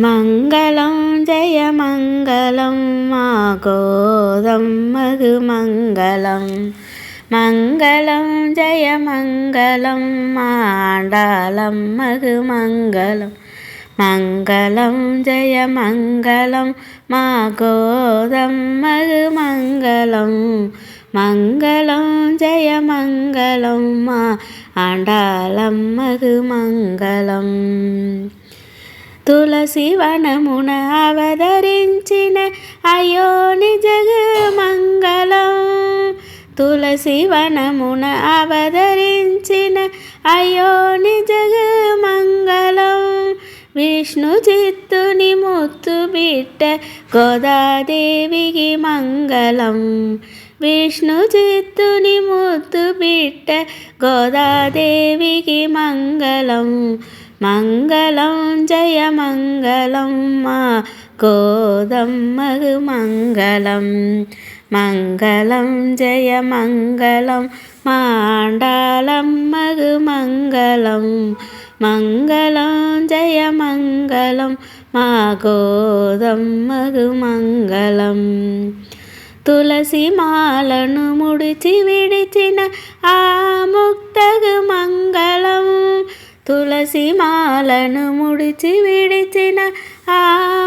മംഗളം ജയമംഗളം മാ ഗോതമ്മക് മംഗളം മംഗളം ജയമംഗളം മാണ്ടാളമ്മക് മംഗളം മംഗളം ജയമംഗളം മാ ഗോതമ്മക് മംഗളം മംഗളം ജയമംഗളം മാ ആണ്ടാളമ്മക് മംഗളം శివనమున తులసి వనమున అవతరించిన అయోని జగ మంగళం. తులసి వనమున అవతరించిన అయోని జగ మంగళం. విష్ణు చిత్తుని ముత్తు బిట్ట గోదాదేవికి మంగళం. విష్ణు చిత్తుని ముత్తు బిట్ట గోదాదేవికి మంగళం. మంగళం జయ మంగళం మా గోదమ్మగు మంగళం. మంగళం జయ మంగళం మాండాలమ్మగు మంగళం. మంగళం జయ మంగళం మా గోదమ్మగు మంగళం. తులసి మాలను ముడిచి విడిచిన ఆ ముక్తగు మంగళం. తులసి మాలను ముడిచి విడిచిన ఆ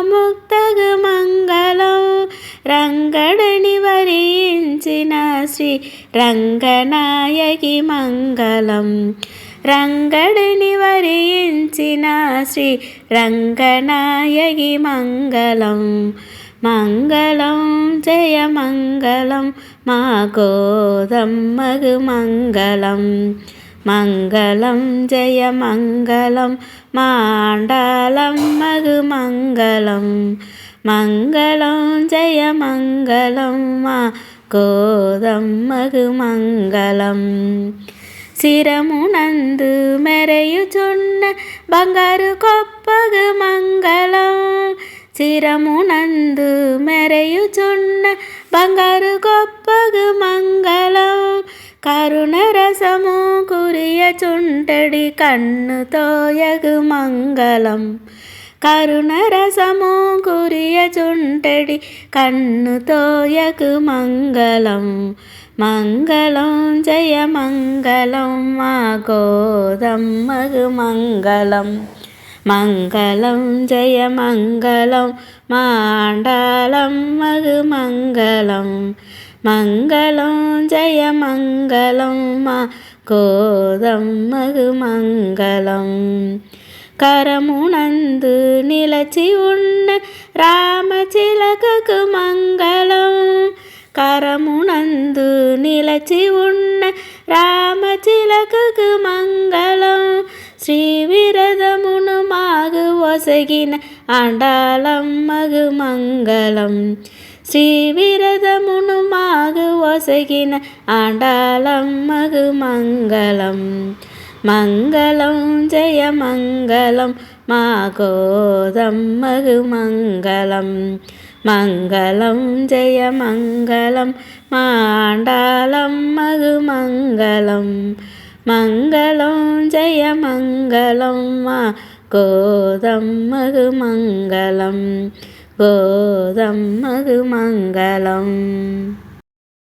ముక్తగ మంగళం రంగడని వరించిన శ్రీ రంగనాయకి మంగళం. రంగడని వరించిన శ్రీ రంగనాయకి మంగళం. మంగళం జయ మంగళం మా గోదమ్మగు మంగళం. മംഗളം ജയ മംഗളം മകുമംഗളം മംഗളം. ജയ മംഗളം മാ കോതം മകുമംഗളം മെരയു മെരയുചൊന്ന ബംഗാരു കൊപ്പക മംഗളം. സ്ഥിരമുണന്തു മെരയുചൊന്ന ബംഗാരു കൊപ്പക മംഗളം కరుణ రసము కురియచుంటడి కన్నుతోయగు మంగళం. కరుణ రసము కురియచుంటడి కన్నుతోయగు మంగళం. మంగళం జయ మంగళం మా గోదమ్మగు మంగళం. మంగళం జయ మంగళం మాండాలమ్మగు మంగళం మంగళం. மங்களம் ஜய மங்களம் மா கோதம்மகு மங்களம். கரமுணந்து நிலச்சி உண்ண ராமச்சிலகக்கு மங்களம். கரமுணந்து நிலச்சி உண்ண ராமச்சிலகக்கு மங்களம். ஸ்ரீ விரதமுனுமாக ஒசகின ஆண்டாளம்மகு மங்களம். శ్రీ విరదమును మాగు ఒసగిన ఆండాలమ్మగు మంగళం మంగళం జయ మంగళం మా గోదమ్మగు మంగళం మంగళం జయ మంగళం మాండాలమ్మగు మంగళం మంగళం జయ మంగళం మా గోదమ్మగు మంగళం గోదమ్మగు మంగళం